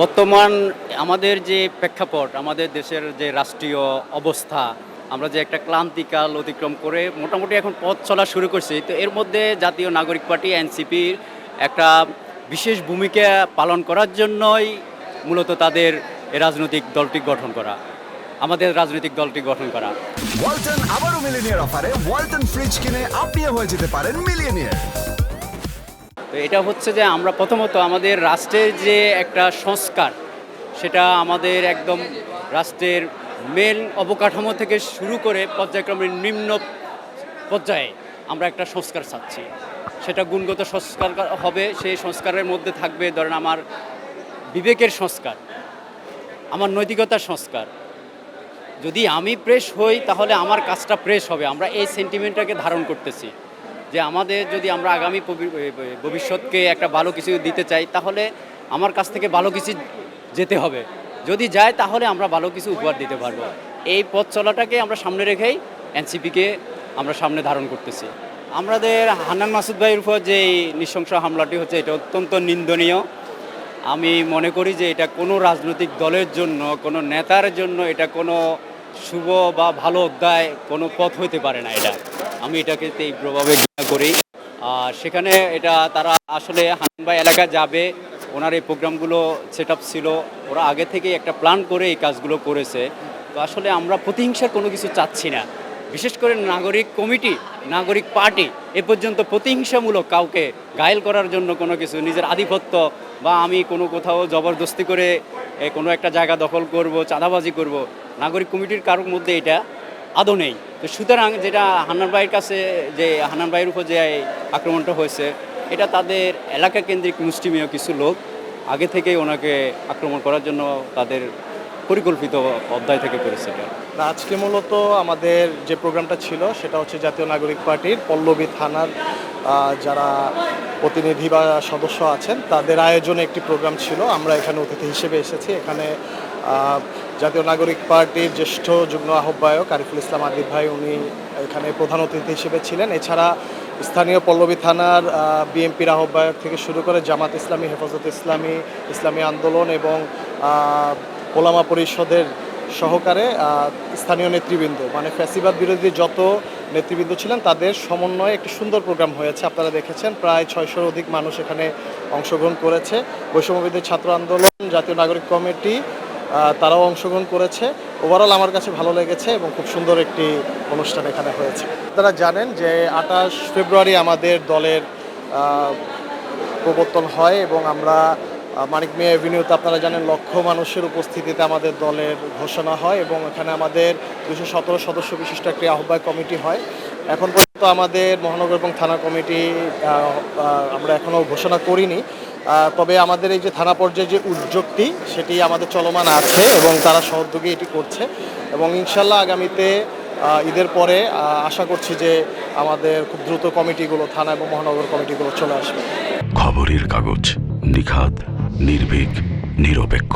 বর্তমান আমাদের যে প্রেক্ষাপট, আমাদের দেশের যে রাষ্ট্রীয় অবস্থা, আমরা যে একটা ক্লান্তিকাল অতিক্রম করে মোটামুটি এখন পথ চলা শুরু করছি, তো এর মধ্যে জাতীয় নাগরিক পার্টি এনসিপির একটা বিশেষ ভূমিকা পালন করার জন্যই মূলত তাদের রাজনৈতিক দলটি গঠন করা, আমাদের রাজনৈতিক দলটি গঠন করা। ওয়ালটন আবারও মিলিনিয়ার অফারে, ওয়ালটন ফ্রিজ কিনে আপনিও হয়ে যেতে পারেন মিলিয়নিয়ার। তো এটা হচ্ছে যে আমরা প্রথমত আমাদের রাষ্ট্রের যে একটা সংস্কার, সেটা আমাদের একদম রাষ্ট্রের মেন অবকাঠামো থেকে শুরু করে পর্যায়ক্রমের নিম্ন পর্যায়ে আমরা একটা সংস্কার চাচ্ছি। সেটা গুণগত সংস্কার হবে, সেই সংস্কারের মধ্যে থাকবে ধরেন আমার বিবেকের সংস্কার, আমার নৈতিকতার সংস্কার। যদি আমি প্রেস হই, তাহলে আমার কাজটা প্রেস হবে। আমরা এই সেন্টিমেন্টটাকে ধারণ করতেছি। যে আমাদের যদি আমরা আগামী ভবিষ্যৎকে একটা ভালো কিছু দিতে চাই, তাহলে আমার কাছ থেকে ভালো কিছু যেতে হবে। যদি যায়, তাহলে আমরা ভালো কিছু উপহার দিতে পারব। এই পথ চলাটাকে আমরা সামনে রেখেই এনসিপিকে আমরা সামনে ধারণ করতেছি। আমাদের হান্নান মাসুদ ভাইয়ের উপর যে নৃশংস হামলাটি হচ্ছে, এটা অত্যন্ত নিন্দনীয়। আমি মনে করি যে এটা কোনো রাজনৈতিক দলের জন্য, কোনো নেতার জন্য, এটা কোনো শুভ বা ভালো অধ্যায় কোনো পথ হইতে পারে না এটা। আমি এটাকে তীব্রভাবে ঘৃণা করি। আর সেখানে এটা তারা আসলে হানবাই এলাকায় যাবে। ওনার এই প্রোগ্রামগুলো সেট ছিল। ওরা আগে থেকেই একটা প্ল্যান করে এই কাজগুলো করেছে। তো আসলে আমরা প্রতিহিংসার কোনো কিছু চাচ্ছি না। বিশেষ করে নাগরিক কমিটি, নাগরিক পার্টি, এ পর্যন্ত প্রতিহিংসামূলক কাউকে গায়েল করার জন্য কোনো কিছু, নিজের আধিপত্য বা আমি কোনো কোথাও জবরদস্তি করে কোনো একটা জায়গা দখল করব, চাঁদাবাজি করব নাগরিক কমিটির কারোর মধ্যে এটা আদৌ নেই। তো সুতরাং যেটা হান্নান ভাইয়ের কাছে, যে হান্নান ভাইয়ের উপর যে আক্রমণটা হয়েছে, এটা তাদের এলাকা কেন্দ্রিক মুষ্টিমেয় কিছু লোক আগে থেকেই ওনাকে আক্রমণ করার জন্য তাদের পরিকল্পিত অধ্যায় থেকে করেছে আজকে মূলত আমাদের যে প্রোগ্রামটা ছিল, সেটা হচ্ছে জাতীয় নাগরিক পার্টির পল্লবী থানার যারা প্রতিনিধি বা সদস্য আছেন, তাদের আয়োজনে একটি প্রোগ্রাম ছিল। আমরা এখানে অতিথি হিসেবে এসেছি। এখানে জাতীয় নাগরিক পার্টির জ্যেষ্ঠ যুগ্ম আহ্বায়ক আরিফুল ইসলাম আদিব ভাই, উনি এখানে প্রধান অতিথি হিসেবে ছিলেন। এছাড়া স্থানীয় পল্লবী থানার বিএনপির আহ্বায়ক থেকে শুরু করে জামাত ইসলামী, হেফাজত ইসলামী ইসলামী আন্দোলন এবং ওলামা পরিষদের সহকারে স্থানীয় নেতৃবৃন্দ। মানে ফ্যাসিবাদ বিরোধী যত নেতৃবৃন্দ ছিলেন, তাদের সমন্বয়ে একটি সুন্দর প্রোগ্রাম হয়েছে। আপনারা দেখেছেন, প্রায় ছয়শোর অধিক মানুষ এখানে অংশগ্রহণ করেছে। বৈষম্যবিদ্যুৎ ছাত্র আন্দোলন, জাতীয় নাগরিক কমিটি তারাও অংশগ্রহণ করেছে। ওভারঅল আমার কাছে ভালো লেগেছে এবং খুব সুন্দর একটি অনুষ্ঠান এখানে হয়েছে। তারা জানেন যে আঠাশ ফেব্রুয়ারি আমাদের দলের প্রবর্তন হয় এবং আমরা মানিক মিয়া এভিনিউতে আপনারা জানেন লক্ষ মানুষের উপস্থিতিতে আমাদের দলের ঘোষণা হয় এবং এখানে আমাদের দুশো সতেরো সদস্য বিশিষ্ট একটি আহ্বায়ক কমিটি হয়। এখন পর্যন্ত আমাদের মহানগর এবং থানা কমিটি আমরা এখনও ঘোষণা করিনি। তবে আমাদের এই যে থানা পর্যায়ে যে উদ্যোগটি, সেটি আমাদের চলমান আছে এবং তারা সহযোগী এটি করছে এবং ইনশাল্লাহ আগামীতে ঈদের পরে আশা করছি যে আমাদের খুব দ্রুত কমিটিগুলো, থানা এবং মহানগর কমিটিগুলো চলে আসবে। খবরের কাগজ নিখাত নির্ভীক, নিরপেক্ষ।